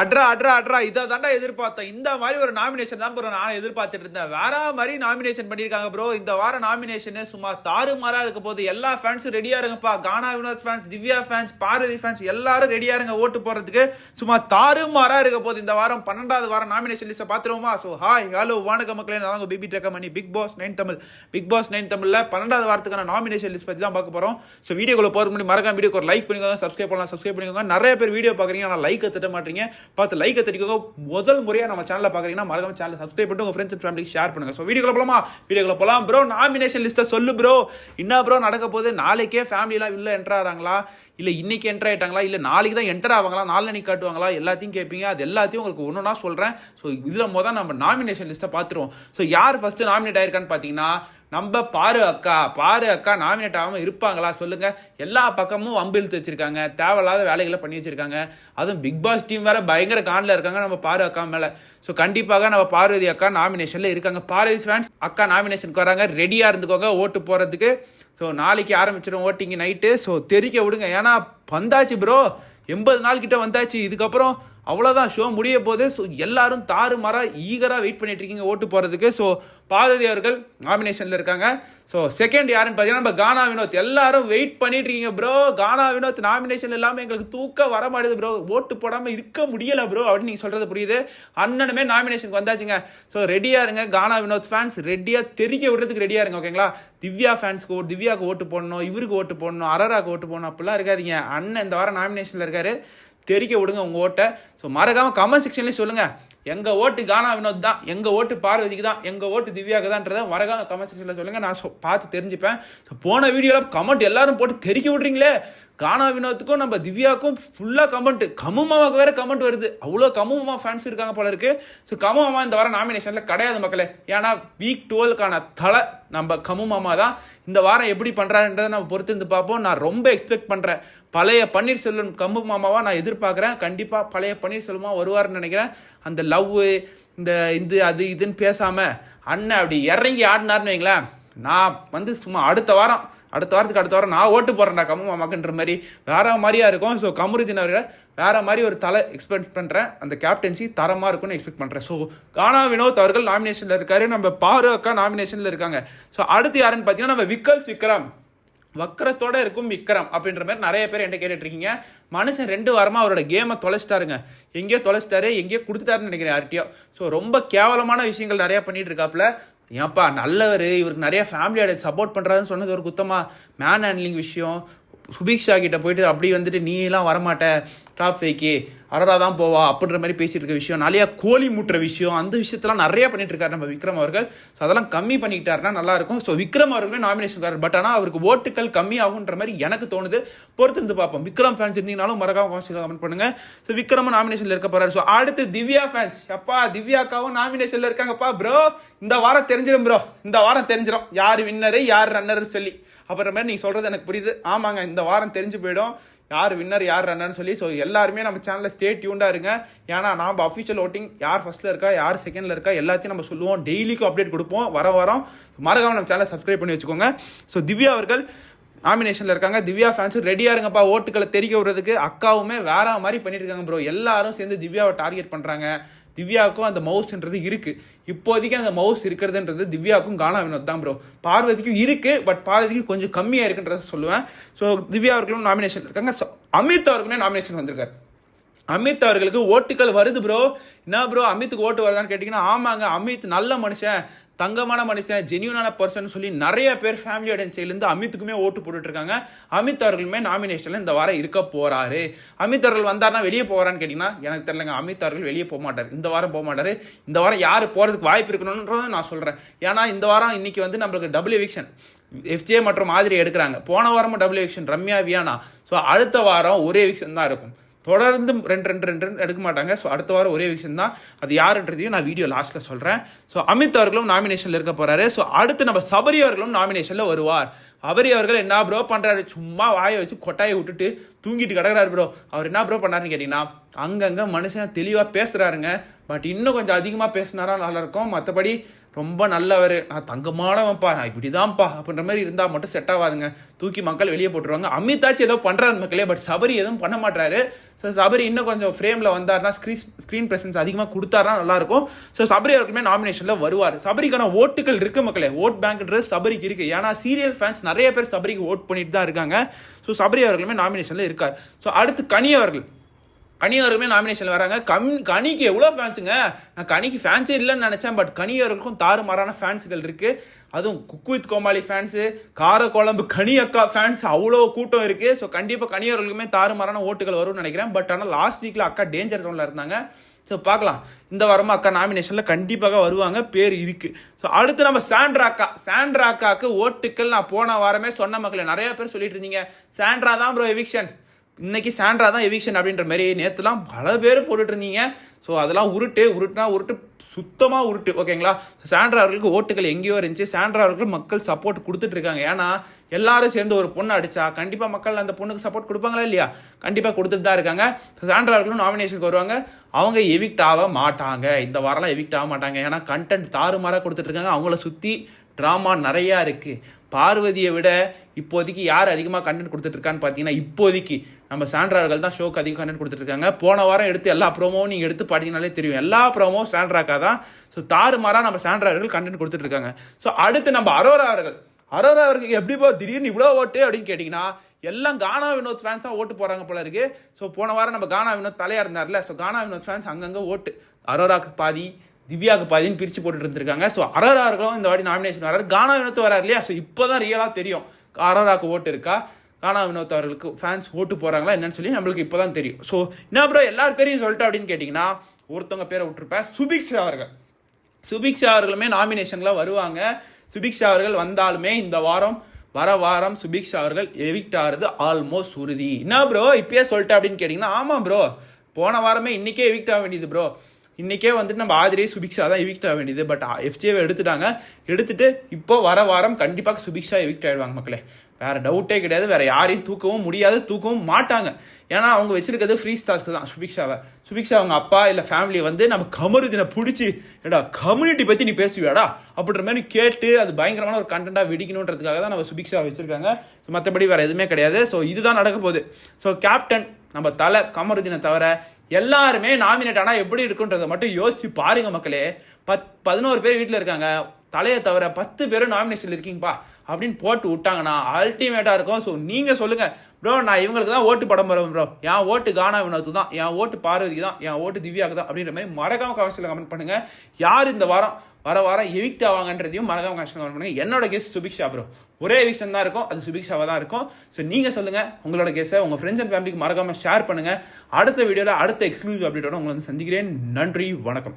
அட்ரா அட்ரா அட்ரா இதை தாண்டா எதிர்பார்த்தேன் இந்த மாதிரி ஒரு நாமினேஷன் தான் ப்ரோ நான் எதிர்பார்த்துட்டு இருந்தேன். வேற மாதிரி நாமினேஷன் பண்ணியிருக்காங்க ப்ரோ இந்த வார நாமினேஷன் சும்மா தாறுமாறா இருக்க போது எல்லா ஃபேன்ஸும் ரெடியா இருங்கப்பா. Gana Vinoth fans Divya fans Bharathi fans எல்லாரும் ரெடியா இருங்க. ஓட்டு போறதுக்கு சும்மா தாறுமாறா இருக்க போது இந்த வாரம் பன்னெண்டாவது வாரம் நாமினேஷன் லிஸ்ட்டை பார்த்துருவோமா? ஸோ ஹாய் ஹலோ வானக மக்களே. நான் BB டெக்கமணி Bigg Boss nine Tamil Bigg Boss nine தமிழ்ல பன்னெண்டாவது வாரத்துக்கான நாமினேஷன் லிஸ்ட் பற்றி தான் பார்க்க போறோம். ஸோ வீடியோக்குள்ள போகிறது முன்னாடி மறக்காம வீடியோக்கு ஒரு லைக் பண்ணிக்கோங்க சப்ஸ்கிரைப் பண்ணலாம் சப்ஸ்கிரைப் பண்ணிக்கோங்க. நிறைய பேர் வீடியோ பார்க்குறீங்க ஆனால் லைக் தட்ட மாட்டீங்க. பார்த்து லைக் தட்டிக்கோங்க முதல் முறையாக நம்ம சேனலை பார்க்குறீங்கன்னா மறக்காம சேனல் சப்ஸ்கிரைப் பண்ணிட்டு உங்கள் ஃப்ரெண்ட்ஸ் அண்ட் ஃபேமிலிக்கு ஷேர் பண்ணுங்க. ஸோ வீடியோக்குள்ள போகலாமா வீடியோக்குள்ள போகலாம் ப்ரோ நாமினேஷன் லிஸ்ட்டை சொல்லு ப்ரோ என்ன ப்ரோ நடக்க போகுது? நாளைக்கே ஃபேமிலியெலாம் இல்லை என்டர் ஆகிறாங்களா இல்லை இன்னைக்கு என்டர் ஆகிட்டாங்களா இல்லை நாளைக்கு தான் என்டர் ஆவாங்களா? நாளைக்கு காட்டுவாங்களா? எல்லாத்தையும் கேட்பீங்க அது எல்லாத்தையும் உங்களுக்கு ஒன்று சொல்கிறேன் ஸோ இதில் மொதல் நம்ம நாமினேஷன் லிஸ்ட்டை பார்த்துருவோம். ஸோ யார் ஃபஸ்ட்டு நாமினேட் ஆயிருக்கான்னு பார்த்தீங்கன்னா நம்ம பாரு அக்கா பாரு அக்கா நாமினேட் ஆகாமல் இருப்பாங்களா? சொல்லுங்கள் எல்லா பக்கமும் வம்பு இழுத்து வச்சுருக்காங்க தேவையில்லாத வேலைகளை பண்ணி வச்சுருக்காங்க. அதுவும் பிக் பாஸ் டீம் வேற பயங்கர காண்டில் இருக்காங்க. நம்ம பாரு அக்கா மேலே. ஸோ கண்டிப்பாக நம்ம பார்வதி அக்கா நாமினேஷனில் இருக்காங்க. பார்வதி ஃபேன்ஸ் அக்கா நாமினேஷனுக்கு வராங்க. ரெடியாக இருந்துக்கோங்க. ஓட்டு போகிறதுக்கு ஸோ நாளைக்கு ஆரம்பிச்சிடும் ஓட்டிங் நைட்டு ஸோ தெரிக்க விடுங்க. ஏன்னா வந்தாச்சு ப்ரோ எண்பது நாள் கிட்ட வந்தாச்சு. இதுக்கப்புறம் அவ்வளோதான் ஷோ முடிய போது ஸோ எல்லாரும் தாறு மாறா ஈகராக வெயிட் பண்ணிட்டு இருக்கீங்க ஓட்டு போகிறதுக்கு ஸோ பார்வதி அவர்கள் நாமினேஷனில் இருக்காங்க. ஸோ செகண்ட் யாருன்னு பார்த்தீங்கன்னா நம்ம கானா வினோத் எல்லாரும் வெயிட் பண்ணிட்டு இருக்கீங்க ப்ரோ கானா வினோத் நாமினேஷன் இல்லாமல் எங்களுக்கு தூக்க வர மாட்டேது ப்ரோ ஓட்டு போடாமல் இருக்க முடியலை ப்ரோ அப்படின்னு நீங்கள் சொல்கிறது புரியுது. அண்ணனுமே நாமினேஷனுக்கு வந்தாச்சுங்க. ஸோ ரெடியாக இருங்க கானா வினோத் ஃபேன்ஸ் ரெடியாக தெரிய விடுறதுக்கு ரெடியாக இருங்க ஓகேங்களா திவ்யா ஃபேன்ஸ்க்கு ஓட்டு திவ்யாவுக்கு ஓட்டு போடணும் இவருக்கு ஓட்டு போடணும் அரராக்கு ஓட்டு போடணும் அப்படிலாம் இருக்காதீங்க. அண்ணன் இந்த வாரம் நாமினேஷனில் இருக்காரு. தெரிக்க விடுங்க உங்கள் ஓட்டை. ஸோ மறக்காமல் கமெண்ட் செக்ஷன்லேயும் சொல்லுங்கள் எங்கள் ஓட்டு கானா வினோத் தான் எங்கள் ஓட்டு பார்வதிக்கு தான் எங்கள் ஓட்டு திவ்யாக்கு தான்றதை மறக்காம கமெண்ட் செக்ஷனில் சொல்லுங்கள் நான் பார்த்து தெரிஞ்சுப்பேன். போன வீடியோவில் கமெண்ட் எல்லாரும் போட்டு தெரிக்க விட்றீங்களே? கானா வினோத்துக்கும் நம்ம திவ்யாவுக்கும் ஃபுல்லாக கமெண்ட் கமுமாவாக்கு வேற கமெண்ட் வருது. அவ்வளோ கமுமா ஃபேன்ஸ் இருக்காங்க போல இருக்கு. ஸோ கமுமாமா இந்த வாரம் நாமினேஷனில் கிடையாது மக்களே. ஏன்னா வீக் டுவெல்க்கான தலை நம்ம கமு மாமா தான். இந்த வாரம் எப்படி பண்ணுறாருன்றதை நம்ம பொறுத்து இருந்து பார்ப்போம். நான் ரொம்ப எக்ஸ்பெக்ட் பண்ணுறேன் பழைய பன்னீர்செல்வம் கமு மாமாவாக நான் எதிர்பார்க்குறேன். கண்டிப்பாக பழைய பன்னீர்செல்வமாக வருவார்னு நினைக்கிறேன். அந்த லவ்வு இந்த இது அது இதுன்னு பேசாமல் அண்ணன் அப்படி இறங்கி ஆடினார்னு வைங்களேன் நான் வந்து சும்மா அடுத்த வாரம் அடுத்த வாரத்துக்கு அடுத்த வாரம் நான் ஓட்டு போடுறேன்டா கம்மு மாமாக்குன்ற மாதிரி. வேற மாதிரியா இருக்கும். ஸோ கமருதீன் அவர்களை வேற மாதிரி ஒரு தலை எக்ஸ்பெக்ட் பண்ணுறேன் அந்த கேப்டன்சி தரமாக இருக்கும்னு எக்ஸ்பெக்ட் பண்ணுறேன் ஸோ கானா வினோத் அவர்கள் நாமினேஷனில் இருக்காரு. நம்ம பாரு அக்கா நாமினேஷனில் இருக்காங்க. ஸோ அடுத்து யாருன்னு பார்த்தீங்கன்னா நம்ம விக்கல் விக்ரம் வக்கரத்தோட இருக்கும் விக்ரம் அப்படின்ற மாதிரி நிறைய பேர் என்கிட்ட கேட்டுட்டு இருக்கீங்க மனுஷன் ரெண்டு வாரமாக அவரோட கேமை தொலைச்சிட்டாருங்க. எங்கேயோ தொலைச்சிட்டாரு எங்கேயோ கொடுத்துட்டாருன்னு நினைக்கிறேன் யார்கிட்டயோ. ஸோ ரொம்ப கேவலமான விஷயங்கள் நிறையா பண்ணிட்டு இருக்காப்புல ஏன்ப்பா நல்லவர் இவருக்கு நிறைய ஃபேமிலியோட சப்போர்ட் பண்ணுறாருன்னு சொன்னது ஒரு குத்தமாக மேன் ஹேண்ட்லிங் விஷயம். சுபீக்ஷா கிட்ட போயிட்டு அப்படி வந்துட்டு நீ எல்லாம் வரமாட்ட டாப் ஃபைக்கு அரரா தான் போவா அப்படின்ற மாதிரி பேசிட்டு இருக்க விஷயம். நிறையா கோழி முட்டுற விஷயம். அந்த விஷயத்தெல்லாம் நிறைய பண்ணிட்டு இருக்காரு நம்ம விக்ரம் அவர்கள். ஸோ அதெல்லாம் கம்மி பண்ணிக்கிட்டாருன்னா நல்லா இருக்கும். ஸோ விக்ரம் அவர்களுமே நாமினேஷன் பட் ஆனால் அவருக்கு ஓட்டுகள் கம்மியாகுன்ற மாதிரி எனக்கு தோணுது. பொறுத்து இருந்து பார்ப்போம். விக்ரம் ஃபேன்ஸ் இருந்தீங்கனாலும் மறக்காம கமெண்ட் பண்ணுங்க. ஸோ விக்ரமும் நாமினேஷன்ல இருக்க போறாரு. ஸோ அடுத்து திவ்யா ஃபேன்ஸ் அப்பா திவ்யாக்காவும் நாமினேஷன்ல இருக்காங்கப்பா ப்ரோ இந்த வாரம் தெரிஞ்சிடும் ப்ரோ இந்த வாரம் தெரிஞ்சிடும் யார் வின்னரு யார் ரன்னர்னு சொல்லி. அப்புறம் மாதிரி நீங்கள் சொல்கிறது எனக்கு புரியுது. ஆமாங்க இந்த வாரம் தெரிஞ்சு போயிடும். யார் வின்னர் யார் ரன்னர்னு சொல்லி ஸோ எல்லாருமே நம்ம சேனலில் ஸ்டே டியூண்டாக இருங்க. ஏன்னா நாம் அஃபிஷியல் ஓட்டிங் யார் ஃபஸ்ட்டில் இருக்கா யார் செகண்டில் இருக்கா எல்லாத்தையும் நம்ம சொல்லுவோம். டெய்லிக்கும் அப்டேட் கொடுப்போம். வர வரோம் மறக்காம நம்ம சேனலை சப்ஸ்கிரைப் பண்ணி வச்சுக்கோங்க. ஸோ திவ்யா அவர்கள் நாமினேஷனில் இருக்காங்க. திவ்யா ஃபேன்ஸ் ரெடியாக இருங்கப்பா. ஓட்டுகளை தெரிக்க விடுறதுக்கு அக்காவுமே வேற மாதிரி பண்ணிட்டு இருக்காங்க ப்ரோ எல்லாரும் சேர்ந்து திவ்யாவை டார்கெட் பண்ணுறாங்க திவ்யாவுக்கும் அந்த மவுஸ்ன்றது இருக்குது இப்போதைக்கு அந்த மவுஸ் இருக்கிறதுன்றது திவ்யாவுக்கும் கானா வினோத் தான் ப்ரோ பார்வதிக்கும் இருக்குது பட் பார்வதிக்கும் கொஞ்சம் கம்மியாக இருக்குன்றத சொல்லுவேன். ஸோ திவ்யா அவர்களும் நாமினேஷன் இருக்காங்க. ஸோ அமித் அவர்களுமே நாமினேஷன் வந்திருக்காரு. அமித் அவர்களுக்கு ஓட்டுகள் வருது ப்ரோ என்ன ப்ரோ அமித்துக்கு ஓட்டு வருதான்னு கேட்டிங்கன்னா ஆமாங்க அமித் நல்ல மனுஷன் தங்கமான மனுஷன் ஜென்யூனான பர்சன் சொல்லி நிறைய பேர் ஃபேமிலியோட சைட்லேருந்து அமித்துக்குமே ஓட்டு போட்டுட்டு இருக்காங்க. அமித் அவர்களுமே நாமினேஷனில் இந்த வாரம் இருக்க போகிறாரு அமித் அவர்கள் வந்தார்னா வெளியே போகிறான்னு கேட்டிங்கன்னா எனக்கு தெரியலங்க அமித் அவர்கள் வெளியே போக மாட்டார். இந்த வாரம் போக மாட்டார். இந்த வாரம் யார் போகிறதுக்கு வாய்ப்பு இருக்கணும்ன்றதை நான் சொல்கிறேன் ஏன்னா இந்த வாரம் இன்றைக்கி வந்து நம்மளுக்கு டபுள் எவிக்ஷன் எஃப்ஜே மற்றும் மாதிரி எடுக்கிறாங்க. போன வாரமும் double eviction Ramya Viana. So அடுத்த வாரம் ஒரே எவிக்ஷன் தான் இருக்கும். தொடர்ந்து ரெண்டு ரெண்டு ரெண்டு ரெண்டு எடுக்க மாட்டாங்க. ஸோ அடுத்த வாரம் ஒரே விஷயம் தான் அது யாருன்றதையும் நான் வீடியோ லாஸ்ட்டில் சொல்கிறேன் ஸோ அமித் அவர்களும் நாமினேஷனில் இருக்க போகிறாரு ஸோ அடுத்து நம்ம சபரி அவர்களும் நாமினேஷனில் வருவார். அவரி அவர்கள் என்ன ப்ரோ பண்ணுறாரு சும்மா வாயை வச்சு கொட்டாயை விட்டுட்டு தூங்கிட்டு கிடக்கிறாரு ப்ரோ அவர் என்ன ப்ரோ பண்ணாருன்னு கேட்டிங்கன்னா அங்கங்கே மனுஷன் தெளிவாக பேசுகிறாருங்க பட் இன்னும் கொஞ்சம் அதிகமாக பேசினாரா நல்லாயிருக்கும் மற்றபடி ரொம்ப நல்லவர். நான் தங்கமானவன்ப்பா நான் இப்படிதான்ப்பா அப்படின்ற மாதிரி இருந்தால் மட்டும் செட் ஆகாதுங்க. தூக்கி மக்கள் வெளியே போட்டுருவாங்க. அமிதாச்சும் ஏதோ பண்ணுறாரு மக்களே பட் சபரி எதுவும் பண்ண மாட்டாரு ஸோ சபரி இன்னும் கொஞ்சம் ஃப்ரேமில் வந்தார்னா ஸ்க்ரீன் ஸ்க்ரீன் ப்ரெசன்ஸ் அதிகமாக கொடுத்தாருனா நல்லாயிருக்கும். ஸோ சபரி அவர்களுமே நாமினேஷனில் வருவார். சபரிக்கான ஓட்டுகள் இருக்கு மக்களே. ஓட் பேங்க்ன்றது சபரிக்கு இருக்குது ஏன்னா சீரியல் ஃபேன்ஸ் நிறைய பேர் சபரிக்கு ஓட் பண்ணிட்டு தான் இருக்காங்க. ஸோ சபரி அவர்களுமே நாமினேஷனில் இருக்கார். ஸோ அடுத்து கனி அவர்கள் கனியாருமே நாமினேஷன் வராங்க. கம் கனிக்கு எவ்வளோ ஃபேன்ஸுங்க நான் கனிக்கு ஃபேன்ஸே இல்லைன்னு நினச்சேன் பட் கனியாருக்கும் தாறுமாறான ஃபேன்ஸுகள் இருக்குது அதுவும் குக் வித் கோமாளி ஃபேன்ஸு காரக்குழம்பு கனி அக்கா ஃபேன்ஸ் அவ்வளோ கூட்டம் இருக்குது ஸோ கண்டிப்பாக கனி தாறுமாறான ஓட்டுகள் வரும்னு நினைக்கிறேன். பட் ஆனால் லாஸ்ட் வீக்கில் அக்கா டேஞ்சர் ஜோனில் இருந்தாங்க. ஸோ பார்க்கலாம். இந்த வாரமும் அக்கா நாமினேஷனில் கண்டிப்பாக வருவாங்க. பேர் இருக்குது ஸோ அடுத்து நம்ம சாண்ட்ரா அக்கா. சாண்ட்ரா அக்காவுக்கு ஓட்டுக்கள் நான் போன வாரமே சொன்ன மக்களை நிறைய பேர் சொல்லிட்டு இருந்தீங்க. சாண்ட்ரா தான் ப்ரோ எவிக்ஷன் இன்றைக்கி சாண்ட்ரா தான் எவிக்ஷன் அப்படின்ற மாதிரி நேற்றுலாம் பல பேர் போட்டுட்டு இருந்தீங்க. ஸோ அதெல்லாம் உருட்டு உருட்டுனா உருட்டு சுத்தமாக உருட்டு ஓகேங்களா சாண்ட்ரா அவர்களுக்கு ஓட்டுகள் எங்கேயோ இருந்துச்சு. சாண்ட்ரா அவர்களுக்கு மக்கள் சப்போர்ட் கொடுத்துட்டு இருக்காங்க. ஏன்னா எல்லாரும் சேர்ந்து ஒரு பொண்ணு அடிச்சா கண்டிப்பாக மக்கள் அந்த பொண்ணுக்கு சப்போர்ட் கொடுப்பாங்களா இல்லையா? கண்டிப்பாக கொடுத்துட்டு தான் இருக்காங்க. சாண்ட்ரா அவர்களும் நாமினேஷனுக்கு வருவாங்க. அவங்க எவிக்ட் ஆக மாட்டாங்க. இந்த வாரம்லாம் எவிக்ட் ஆக மாட்டாங்க. ஏன்னா கண்டென்ட் தாறுமாறாக கொடுத்துட்டு இருக்காங்க. அவங்கள சுற்றி ட்ராமா நிறையா இருக்குது பார்வதியை விட இப்போதைக்கு யார் அதிகமாக கண்டென்ட் கொடுத்துட்ருக்கான்னு பார்த்தீங்கன்னா இப்போதைக்கு நம்ம சாண்ட்ரா அவர்கள் தான் ஷோக்கு அதிகம் கண்டென்ட் கொடுத்துட்ருக்காங்க. போன வாரம் எடுத்து எல்லா ப்ரோமோவும் நீங்கள் எடுத்து பார்த்தீங்கனாலே தெரியும். எல்லா ப்ரோமோ சாண்ட்ராக்கா தான். ஸோ தாறுமாறாக நம்ம சாண்ட்ரா அவர்கள் கண்டென்ட் கொடுத்துட்ருக்காங்க. ஸோ அடுத்து நம்ம அரோரா அவர்கள். அரோரா அவர்களுக்கு எப்படி போ திடீர்னு இவ்வளோ ஓட்டு அப்படின்னு கேட்டிங்கன்னா எல்லாம் கானா வினோத் ஃபேன்ஸாக ஓட்டு போகிறாங்க போல இருக்கு. ஸோ போன வாரம் நம்ம கானா வினோத் தலையாக இருந்தார்ல. ஸோ கானா வினோத் ஃபேன்ஸ் அங்கங்கே ஓட்டு. அரோராக்கு பாதி திவ்யாவுக்கு பாதின்னு பிரித்து போட்டுட்டு இருந்திருக்காங்க. ஸோ அரோரா இந்த வாட்டி நாமினேஷன் வராரு. கானா வினோத் வராரு இல்லையா? ஸோ இப்போ தான் ரியலாக தெரியும். அரராக்கு ஓட்டு இருக்கா? கானா வினோத் அவர்களுக்கு ஃபேன்ஸ் ஓட்டு போகிறாங்களா என்னன்னு சொல்லி நம்மளுக்கு இப்போ தான் தெரியும். ஸோ என்ன ப்ரோ எல்லார் பேரையும் சொல்லிட்டு அப்படின்னு கேட்டிங்கன்னா ஒருத்தவங்க பேரை விட்டுருப்பேன். சுபிக்ஷா அவர்கள். சுபிக்ஷா அவர்களுமே நாமினேஷனில் வருவாங்க. சுபிக்ஷா அவர்கள் வந்தாலுமே இந்த வாரம் வர வாரம் சுபிக்ஷா அவர்கள் எவிக்ட் ஆகிறது ஆல்மோஸ்ட் உறுதி. என்ன ப்ரோ இப்பயே சொல்லிட்டேன் அப்படின்னு கேட்டிங்கன்னா ஆமாம் ப்ரோ போன வாரமே இன்னைக்கே எவிக்ட் ஆக வேண்டியது ப்ரோ இன்றைக்கே வந்துட்டு நம்ம ஆதிரியை சுபிக்ஷா தான் எவிக்ட் ஆக வேண்டியது. பட் எஃப்ஜேவை எடுத்துட்டாங்க. எடுத்துட்டு இப்போ வர வாரம் கண்டிப்பாக சுபிக்ஷா எவிக்ட் ஆகிடுவாங்க மக்களே. வேறு டவுட்டே கிடையாது. வேறு யாரையும் தூக்கவும் முடியாது தூக்கவும் மாட்டாங்க. ஏன்னா அவங்க வச்சிருக்கிறது ஃப்ரீ ஸ்டாஸ்க்கு தான் சுபிக்ஷாவை. சுபிக்ஷா அவங்க அப்பா இல்லை ஃபேமிலி வந்து நம்ம கமருதினை பிடிச்சி ஏடா கம்யூனிட்டி பற்றி நீ பேசுவியாடா? அப்படின்ற மாதிரி கேட்டு அது பயங்கரமான ஒரு கண்டென்ட்டாக வெடிக்கணுன்றதுக்காக தான் நம்ம சுபிக்ஷா வச்சுருக்காங்க. ஸோ மற்றபடி வேறு எதுவுமே கிடையாது. ஸோ இதுதான் நடக்க போகுது. ஸோ கேப்டன் நம்ம தலை கமருதினை தவிர எல்லாருமே நாமினேட் ஆனால் எப்படி இருக்குன்றதை மட்டும் யோசிச்சு பாருங்க மக்களே. பத் பதினோரு பேர் வீட்டில் இருக்காங்க. தலையை தவிர பத்து பேரும் நாமினேஷன் இருக்கீங்கப்பா அப்படின்னு போட்டு விட்டாங்கன்னா அல்டிமேட்டாக இருக்கும். ஸோ நீங்கள் சொல்லுங்கள் ப்ரோ நான் இவங்களுக்கு தான் ஓட்டு படம் போகிறேன் ப்ரோ என் ஓட்டு கானா வினோத்து தான் என் ஓட்டு பார்வதிக்கு தான் என் ஓட்டு திவ்யாவுக்கு தான் அப்படின்ற மாதிரி மறக்காம கமெண்ட்ஸில் கமெண்ட் பண்ணுங்கள் யார் இந்த வாரம் வர வாரம் எவிக்ட் ஆவாங்கன்றதையும் மறக்காம கமெண்ட்ஸில் கமெண்ட் பண்ணுங்கள் என்னோட கேஸ் சுபிக்ஷா ப்ரோ ஒரே எவிக்ஷன் தான் இருக்கும் அது சுபிக்ஷாவாக தான் இருக்கும். ஸோ நீங்கள் சொல்லுங்கள் உங்களோட கேஸை உங்கள் ஃப்ரெண்ட்ஸ் அண்ட் ஃபேமிலிக்கு மறக்காமல் ஷேர் பண்ணுங்கள் அடுத்த வீடியோவில் அடுத்த எக்ஸ்க்ளூசிவ் அப்டேட்டோட உங்களை வந்து சந்திக்கிறேன். நன்றி வணக்கம்.